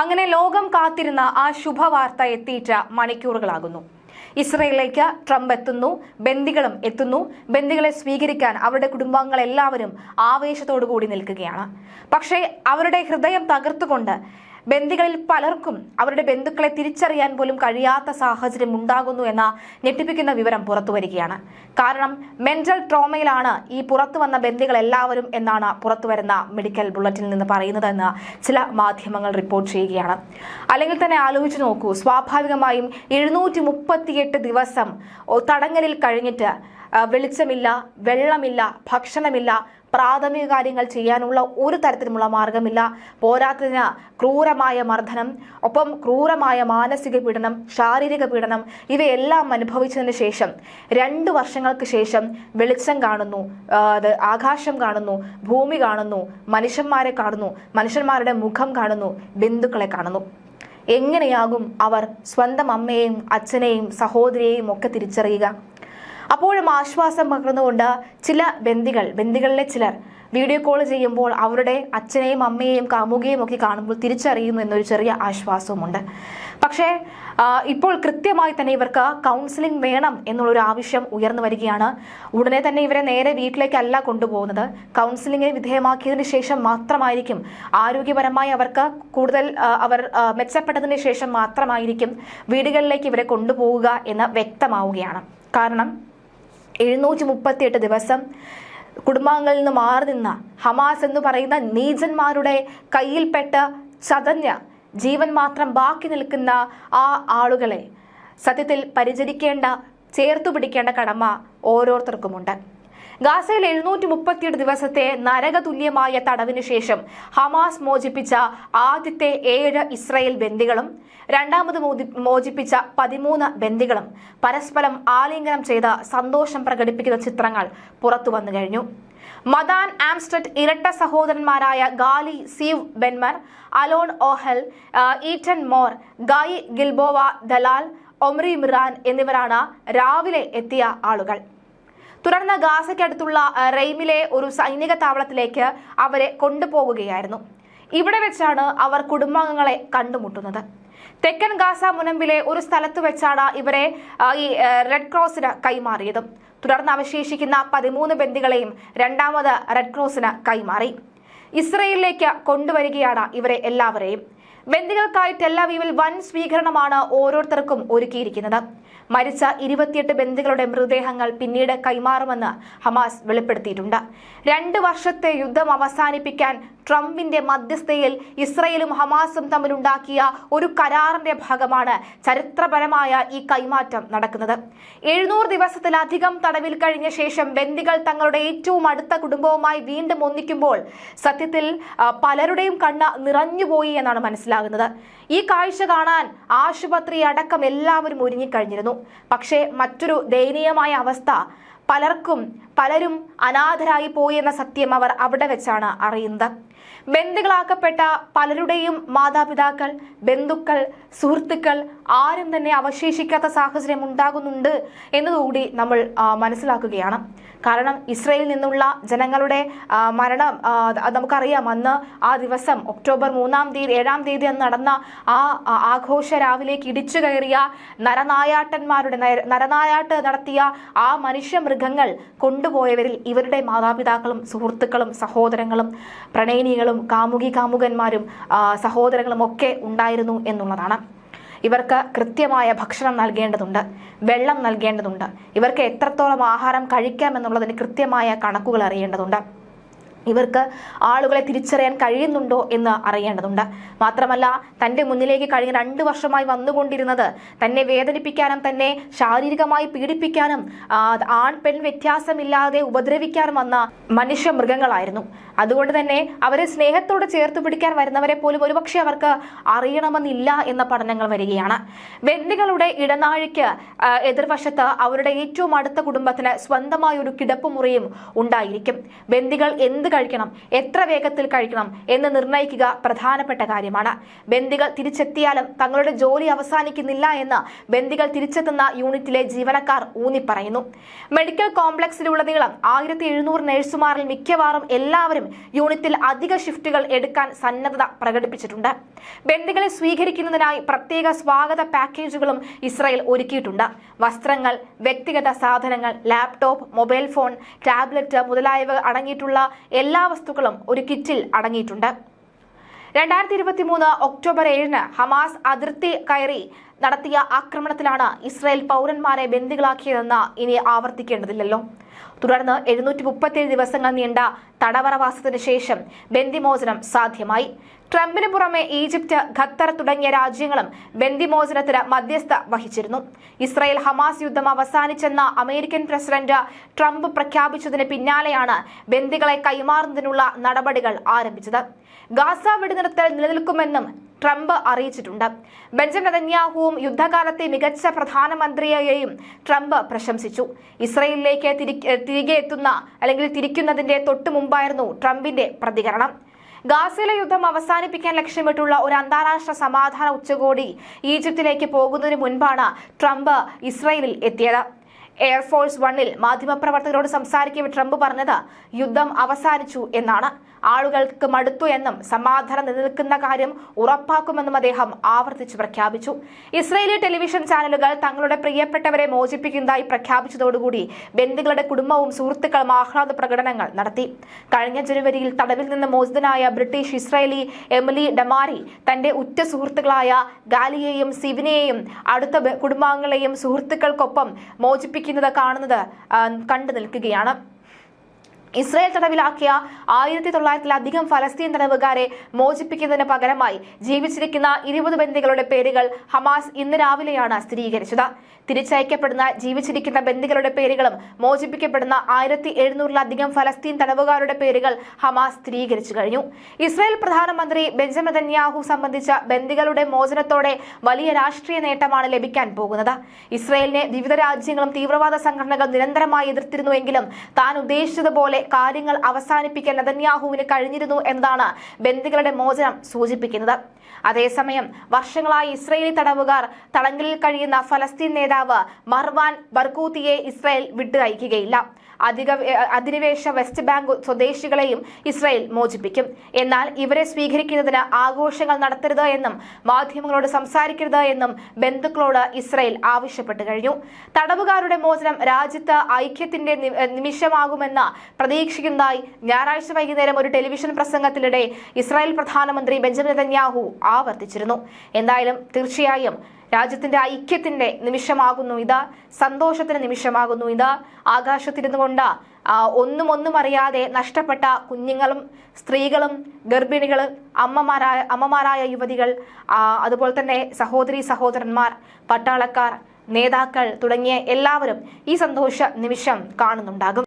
അങ്ങനെ ലോകം കാത്തിരുന്ന ആ ശുഭവാർത്ത എത്തിയിട്ട് മണിക്കൂറുകളാകുന്നു. ഇസ്രയേലിലേക്ക് ട്രംപ് എത്തുന്നു ബന്ദികളും എത്തുന്നു. ബന്ദികളെ സ്വീകരിക്കാൻ അവരുടെ കുടുംബാംഗങ്ങൾ എല്ലാവരും ആവേശത്തോടു കൂടി നിൽക്കുകയാണ്. പക്ഷേ അവരുടെ ഹൃദയം തകർത്തുകൊണ്ട് ബന്ദികളിൽ പലർക്കും അവരുടെ ബന്ധുക്കളെ തിരിച്ചറിയാൻ പോലും കഴിയാത്ത സാഹചര്യം ഉണ്ടാകുന്നു എന്ന ഞെട്ടിപ്പിക്കുന്ന വിവരം പുറത്തുവരികയാണ് കാരണം മെന്റൽ ട്രോമയിലാണ് ഈ പുറത്തു വന്ന ബന്ദികൾ എല്ലാവരും എന്നാണ് പുറത്തുവരുന്ന മെഡിക്കൽ ബുള്ളറ്റിൽ നിന്ന് പറയുന്നതെന്ന് ചില മാധ്യമങ്ങൾ റിപ്പോർട്ട് ചെയ്യുകയാണ്. അല്ലെങ്കിൽ തന്നെ ആലോചിച്ച് നോക്കൂ സ്വാഭാവികമായും എഴുന്നൂറ്റി ദിവസം തടങ്കലിൽ കഴിഞ്ഞിട്ട് വെളിച്ചമില്ല വെള്ളമില്ല ഭക്ഷണമില്ല പ്രാഥമിക കാര്യങ്ങൾ ചെയ്യാനുള്ള ഒരു തരത്തിലുമുള്ള മാർഗമില്ല. പോരാത്തതിന് ക്രൂരമായ മർദ്ദനം ഒപ്പം ക്രൂരമായ മാനസിക പീഡനം ശാരീരിക പീഡനം ഇവയെല്ലാം അനുഭവിച്ചതിന് ശേഷം രണ്ട് വർഷങ്ങൾക്ക് ശേഷം വെളിച്ചം കാണുന്നു. അത് ആകാശം കാണുന്നു ഭൂമി കാണുന്നു മനുഷ്യന്മാരെ കാണുന്നു മനുഷ്യന്മാരുടെ മുഖം കാണുന്നു ബന്ധുക്കളെ കാണുന്നു. എങ്ങനെയാകും അവർ സ്വന്തം അമ്മയെയും അച്ഛനെയും സഹോദരിയെയും ഒക്കെ തിരിച്ചറിയുക? അപ്പോഴും ആശ്വാസം പകർന്നുകൊണ്ട് ചില ബന്ദികൾ ബന്ദികളിലെ ചിലർ വീഡിയോ കോൾ ചെയ്യുമ്പോൾ അവരുടെ അച്ഛനെയും അമ്മയെയും കാമുകയും ഒക്കെ കാണുമ്പോൾ തിരിച്ചറിയുന്നു എന്നൊരു ചെറിയ ആശ്വാസവുമുണ്ട്. പക്ഷേ ഇപ്പോൾ കൃത്യമായി തന്നെ ഇവർക്ക് കൗൺസിലിംഗ് വേണം എന്നുള്ളൊരു ആവശ്യം ഉയർന്നു വരികയാണ്. ഉടനെ തന്നെ ഇവരെ നേരെ വീട്ടിലേക്കല്ല കൊണ്ടുപോകുന്നത്. കൗൺസിലിംഗിന് വിധേയമാക്കിയതിന് ശേഷം മാത്രമായിരിക്കും. ആരോഗ്യപരമായി അവർക്ക് കൂടുതൽ അവർ മെച്ചപ്പെട്ടതിന് ശേഷം മാത്രമായിരിക്കും വീടുകളിലേക്ക് ഇവരെ കൊണ്ടുപോവുക എന്ന് വ്യക്തമാവുകയാണ്. കാരണം എഴുന്നൂറ്റി മുപ്പത്തിയെട്ട് ദിവസം കുടുംബാംഗങ്ങളിൽ നിന്ന് മാറി നിന്ന ഹമാസ് എന്ന് പറയുന്ന നീചന്മാരുടെ കയ്യിൽപ്പെട്ട് ചതഞ്ഞ ജീവൻ മാത്രം ബാക്കി നിൽക്കുന്ന ആ ആളുകളെ സത്യത്തിൽ പരിചരിക്കേണ്ട ചേർത്തു പിടിക്കേണ്ട കടമ ഓരോരുത്തർക്കുമുണ്ട്. ഗാസയിൽ എഴുന്നൂറ്റി മുപ്പത്തിയെട്ട് ദിവസത്തെ നരകതുല്യമായ തടവിന് ശേഷം ഹമാസ് മോചിപ്പിച്ച ആദ്യത്തെ ഏഴ് ഇസ്രയേൽ ബന്ദികളും രണ്ടാമത് മോചിപ്പിച്ച പതിമൂന്ന് ബന്ദികളും പരസ്പരം ആലിംഗനം ചെയ്ത സന്തോഷം പ്രകടിപ്പിക്കുന്ന ചിത്രങ്ങൾ പുറത്തു വന്നു കഴിഞ്ഞു. മദാൻ ആംസ്റ്റഡ് ഇരട്ട സഹോദരന്മാരായ Gali Ziv ബെൻമർ Alon Ohel Eitan Mor Guy Gilboa Dalal Omri Miran എന്നിവരാണ് രാവിലെ എത്തിയ ആളുകൾ. തുടർന്ന് ഗാസയ്ക്കടുത്തുള്ള റെയിമിലെ ഒരു സൈനിക താവളത്തിലേക്ക് അവരെ കൊണ്ടുപോകുകയായിരുന്നു ഇവിടെ വെച്ചാണ് അവർ കുടുംബാംഗങ്ങളെ കണ്ടുമുട്ടുന്നത്. തെക്കൻ ഗാസ മുനമ്പിലെ ഒരു സ്ഥലത്ത് വെച്ചാണ് ഇവരെ ഈ റെഡ് ക്രോസിന് കൈമാറിയതും. തുടർന്ന് അവശേഷിക്കുന്ന പതിമൂന്ന് ബന്ദികളെയും രണ്ടാമത് റെഡ് ക്രോസിന് കൈമാറി. ഇസ്രയേലിലേക്ക് കൊണ്ടുവരികയാണ് ഇവരെ എല്ലാവരെയും. ബന്ദികൾക്കായി ടെല്ലവീവിൽ വൻ സ്വീകരണമാണ് ഓരോരുത്തർക്കും ഒരുക്കിയിരിക്കുന്നത്. മരിച്ച ഇരുപത്തിയെട്ട് ബന്ദികളുടെ മൃതദേഹങ്ങൾ പിന്നീട് കൈമാറുമെന്ന് ഹമാസ് വെളിപ്പെടുത്തിയിട്ടുണ്ട്. രണ്ട് വർഷത്തെ യുദ്ധം അവസാനിപ്പിക്കാൻ ട്രംപിന്റെ മധ്യസ്ഥയിൽ ഇസ്രയേലും ഹമാസും തമ്മിലുണ്ടാക്കിയ ഒരു കരാറിന്റെ ഭാഗമാണ് ചരിത്രപരമായ ഈ കൈമാറ്റം നടക്കുന്നത്. എഴുന്നൂറ് ദിവസത്തിലധികം തടവിൽ കഴിഞ്ഞ ശേഷം ബന്ദികൾ തങ്ങളുടെ ഏറ്റവും അടുത്ത കുടുംബവുമായി വീണ്ടും ഒന്നിക്കുമ്പോൾ സത്യത്തിൽ പലരുടെയും കണ്ണ് നിറഞ്ഞുപോയി എന്നാണ് മനസ്സിലാകുന്നത്. ഈ കാഴ്ച കാണാൻ ആശുപത്രി അടക്കം എല്ലാവരും ഒരുങ്ങിക്കഴിഞ്ഞിരുന്നു. പക്ഷേ മറ്റൊരു ദയനീയമായ അവസ്ഥ പലർക്കും പലരും അനാഥരായി പോയി എന്ന സത്യം അവർ അവിടെ വെച്ചാണ് അറിയുന്നത്. ബന്ധുക്കളാക്കപ്പെട്ട പലരുടെയും മാതാപിതാക്കൾ ബന്ധുക്കൾ സുഹൃത്തുക്കൾ ആരും തന്നെ അവശേഷിക്കാത്ത സാഹചര്യം ഉണ്ടാകുന്നുണ്ട് എന്നതുകൂടി നമ്മൾ മനസ്സിലാക്കുകയാണ്. കാരണം ഇസ്രയേലിൽ നിന്നുള്ള ജനങ്ങളുടെ മരണം നമുക്കറിയാം. അന്ന് ആ ദിവസം ഒക്ടോബർ മൂന്നാം തീയതി ഏഴാം തീയതി അന്ന് നടന്ന ആ ആഘോഷ രാവിലേക്ക് ഇടിച്ചു കയറിയ നരനായാട്ടന്മാരുടെ നരനായാട്ട് നടത്തിയ ആ മനുഷ്യ മൃഗങ്ങൾ കൊണ്ടുപോയവരിൽ ഇവരുടെ മാതാപിതാക്കളും സുഹൃത്തുക്കളും സഹോദരങ്ങളും പ്രണയിനികളും കാമുകി കാമുകന്മാരും സഹോദരങ്ങളും ഒക്കെ ഉണ്ടായിരുന്നു എന്നുള്ളതാണ്. ഇവർക്ക് കൃത്യമായ ഭക്ഷണം നൽകേണ്ടതുണ്ട് വെള്ളം നൽകേണ്ടതുണ്ട്. ഇവർക്ക് എത്രത്തോളം ആഹാരം കഴിക്കാം എന്നുള്ളതിന് കൃത്യമായ കണക്കുകൾ അറിയേണ്ടതുണ്ട്. ഇവർക്ക് ആളുകളെ തിരിച്ചറിയാൻ കഴിയുന്നുണ്ടോ എന്ന് അറിയേണ്ടതുണ്ട്. മാത്രമല്ല തന്റെ മുന്നിലേക്ക് കഴിഞ്ഞ രണ്ട് വർഷമായി വന്നുകൊണ്ടിരുന്നത് തന്നെ വേദനിപ്പിക്കാനും തന്നെ ശാരീരികമായി പീഡിപ്പിക്കാനും ആൺ പെൺ വ്യത്യാസമില്ലാതെ ഉപദ്രവിക്കാനും വന്ന മനുഷ്യ മൃഗങ്ങളായിരുന്നു അതുകൊണ്ട് തന്നെ അവരെ സ്നേഹത്തോടെ ചേർത്ത് പിടിക്കാൻ വരുന്നവരെ പോലും ഒരുപക്ഷെ അവർക്ക് അറിയണമെന്നില്ല എന്ന പഠനങ്ങൾ വരികയാണ്. ബന്ദികളുടെ ഇടനാഴിക്ക് എതിർവശത്ത് അവരുടെ ഏറ്റവും അടുത്ത കുടുംബത്തിന് സ്വന്തമായ ഒരു കിടപ്പുമുറിയും ഉണ്ടായിരിക്കും. ബന്ദികൾ എന്ത് കഴിക്കണം എത്ര വേഗത്തിൽ കഴിക്കണം എന്ന് നിർണയിക്കുക പ്രധാനപ്പെട്ട കാര്യമാണ്. ബന്ദികൾ തിരിച്ചെത്തിയാലും തങ്ങളുടെ ജോലി അവസാനിക്കുന്നില്ല എന്ന് ബന്ദികൾ തിരിച്ചെത്തുന്ന യൂണിറ്റിലെ ജീവനക്കാർ ഊന്നിപ്പറയുന്നു. മെഡിക്കൽ കോംപ്ലക്സിലുടനീളം ആയിരത്തി എഴുന്നൂറ് നഴ്സുമാരിൽ മിക്കവാറും എല്ലാവരും യൂണിറ്റിൽ അധിക ഷിഫ്റ്റുകൾ എടുക്കാൻ സന്നദ്ധത പ്രകടിപ്പിച്ചിട്ടുണ്ട്. ബന്ദികളെ സ്വീകരിക്കുന്നതിനായി പ്രത്യേക സ്വാഗത പാക്കേജുകളും ഇസ്രായേൽ ഒരുക്കിയിട്ടുണ്ട്. വസ്ത്രങ്ങൾ വ്യക്തിഗത സാധനങ്ങൾ ലാപ്ടോപ്പ് മൊബൈൽ ഫോൺ ടാബ്ലറ്റ് മുതലായവ അടങ്ങിയിട്ടുള്ള എല്ലാ വസ്തുക്കളും ഒരു കിറ്റിൽ അടങ്ങിയിട്ടുണ്ട്. രണ്ടായിരത്തി ഇരുപത്തി മൂന്ന് ഒക്ടോബർ ഏഴിന് ഹമാസ് അതിർത്തി കയറി നടത്തിയ ആക്രമണത്തിലാണ് ഇസ്രായേൽ പൗരന്മാരെ ബന്ദികളാക്കിയതെന്ന് ഇനി ആവർത്തിക്കേണ്ടതില്ലല്ലോ. തുടർന്ന് എഴുന്നൂറ്റി മുപ്പത്തിയേഴ് ദിവസങ്ങൾ നീണ്ട തടവറവാസത്തിന് ശേഷം ബന്ദിമോചനം സാധ്യമായി. ട്രംപിന് പുറമെ ഈജിപ്ത് ഖത്തർ തുടങ്ങിയ രാജ്യങ്ങളും ബന്ദിമോചനത്തിന് മധ്യസ്ഥ വഹിച്ചിരുന്നു. ഇസ്രായേൽ ഹമാസ് യുദ്ധം അവസാനിച്ചെന്ന അമേരിക്കൻ പ്രസിഡന്റ് ട്രംപ് പ്രഖ്യാപിച്ചതിന് പിന്നാലെയാണ് ബന്ദികളെ കൈമാറുന്നതിനുള്ള നടപടികൾ ആരംഭിച്ചത്. ഗാസ വെടിനിർത്തൽ നിലനിൽക്കുമെന്നും ട്രംപ് അറിയിച്ചിട്ടുണ്ട്. ബെഞ്ചമിൻ നെതന്യാഹുവും യുദ്ധകാലത്തെ മികച്ച പ്രധാനമന്ത്രിയെയും ട്രംപ് പ്രശംസിച്ചു. ഇസ്രയേലിലേക്ക് തിരികെ എത്തുന്ന അല്ലെങ്കിൽ തിരിക്കുന്നതിന്റെ തൊട്ടു മുമ്പായിരുന്നു ട്രംപിന്റെ പ്രതികരണം. ഗാസയിലെ യുദ്ധം അവസാനിപ്പിക്കാൻ ലക്ഷ്യമിട്ടുള്ള ഒരു അന്താരാഷ്ട്ര സമാധാന ഉച്ചകോടി ഈജിപ്തിലേക്ക് പോകുന്നതിന് മുൻപാണ് ട്രംപ് ഇസ്രയേലിൽ എത്തിയത്. എയർഫോഴ്സ് വണ്ണിൽ മാധ്യമപ്രവർത്തകരോട് സംസാരിക്കവെ ട്രംപ് പറഞ്ഞത് യുദ്ധം അവസാനിച്ചു എന്നാണ്. ആളുകൾക്ക് മടുത്തു എന്നും സമാധാനം നിലനിൽക്കുന്ന കാര്യം ഉറപ്പാക്കുമെന്നും അദ്ദേഹം ആവർത്തിച്ച് പ്രഖ്യാപിച്ചു. ഇസ്രയേലി ടെലിവിഷൻ ചാനലുകൾ തങ്ങളുടെ പ്രിയപ്പെട്ടവരെ മോചിപ്പിക്കുന്നതായി പ്രഖ്യാപിച്ചതോടുകൂടി ബന്ദികളുടെ കുടുംബവും സുഹൃത്തുക്കളും ആഹ്ലാദ പ്രകടനങ്ങൾ നടത്തി. കഴിഞ്ഞ ജനുവരിയിൽ തടവിൽ നിന്ന് മോചിതനായ ബ്രിട്ടീഷ് ഇസ്രയേലി എമിലി ഡമാരി തന്റെ ഉറ്റ സുഹൃത്തുക്കളായ ഗാലിയെയും സിവിനെയും അടുത്ത കുടുംബാംഗങ്ങളെയും സുഹൃത്തുക്കൾക്കൊപ്പം മോചിപ്പിക്കുന്നത് കാണുന്നത് കണ്ടു നിൽക്കുകയാണ്. ഇസ്രായേൽ തടവിലാക്കിയ ആയിരത്തി തൊള്ളായിരത്തിലധികം ഫലസ്തീൻ തടവുകാരെ മോചിപ്പിക്കുന്നതിന് പകരമായി ജീവിച്ചിരിക്കുന്ന ഇരുപത് ബന്ദികളുടെ പേരുകൾ ഹമാസ് ഇന്ന് രാവിലെയാണ് സ്ഥിരീകരിച്ചത്. തിരിച്ചയക്കപ്പെടുന്ന ജീവിച്ചിരിക്കുന്ന ബന്ദികളുടെ പേരുകളും മോചിപ്പിക്കപ്പെടുന്ന ആയിരത്തി എഴുന്നൂറിലധികം ഫലസ്തീൻ തടവുകാരുടെ പേരുകൾ ഹമാസ് സ്ഥിരീകരിച്ചു കഴിഞ്ഞു. ഇസ്രായേൽ പ്രധാനമന്ത്രി ബെഞ്ചമിൻ നെതന്യാഹു സംബന്ധിച്ച ബന്ദികളുടെ മോചനത്തോടെ വലിയ രാഷ്ട്രീയ നേട്ടമാണ് ലഭിക്കാൻ പോകുന്നത്. ഇസ്രായേലിനെ വിവിധ രാജ്യങ്ങളും തീവ്രവാദ സംഘടനകൾ നിരന്തരമായി എതിർത്തിരുന്നുവെങ്കിലും താൻ ഉദ്ദേശിച്ചതുപോലെ കാര്യങ്ങൾ അവസാനിപ്പിക്കാൻ നെതന്യാഹുവിന് കഴിഞ്ഞിരുന്നു എന്നതാണ് ബന്ദികളുടെ മോചനം സൂചിപ്പിക്കുന്നത്. അതേസമയം വർഷങ്ങളായി ഇസ്രയേലി തടവുകാർ തടങ്കലിൽ കഴിയുന്ന ഫലസ്തീൻ നേതാവ് മർവാൻ ബർക്കൂത്തിയെ ഇസ്രായേൽ വിട്ടയക്കുകയില്ല അധിക അധിനിവേശ വെസ്റ്റ് ബാങ്ക് സ്വദേശികളെയും ഇസ്രായേൽ മോചിപ്പിക്കും. എന്നാൽ ഇവരെ സ്വീകരിക്കുന്നതിന് ആഘോഷങ്ങൾ നടത്തരുത് എന്നും മാധ്യമങ്ങളോട് സംസാരിക്കരുത് എന്നും ബന്ധുക്കളോട് ഇസ്രായേൽ ആവശ്യപ്പെട്ടു കഴിഞ്ഞു. തടവുകാരുടെ മോചനം രാജ്യത്ത് ഐക്യത്തിന്റെ നിമിഷമാകുമെന്ന് നിമിഷമാകുമെന്ന് പ്രതീക്ഷിക്കുന്നതായി ഞായറാഴ്ച വൈകുന്നേരം ഒരു ടെലിവിഷൻ പ്രസംഗത്തിനിടെ ഇസ്രായേൽ പ്രധാനമന്ത്രി ബെഞ്ചമിൻ നെതന്യാഹു ആവർത്തിച്ചിരുന്നു. എന്തായാലും തീർച്ചയായും രാജ്യത്തിന്റെ ഐക്യത്തിന്റെ നിമിഷമാകുന്നു ഇത് സന്തോഷത്തിന്റെ നിമിഷമാകുന്നു ഇത്. ആകാശത്തിരുന്നു കൊണ്ട് ഒന്നും ഒന്നും അറിയാതെ നഷ്ടപ്പെട്ട കുഞ്ഞുങ്ങളും സ്ത്രീകളും ഗർഭിണികൾ അമ്മമാരായ അമ്മമാരായ യുവതികൾ അതുപോലെ തന്നെ സഹോദരി സഹോദരന്മാർ പട്ടാളക്കാർ നേതാക്കൾ തുടങ്ങിയ എല്ലാവരും ഈ സന്തോഷ നിമിഷം കാണുന്നുണ്ടാകും.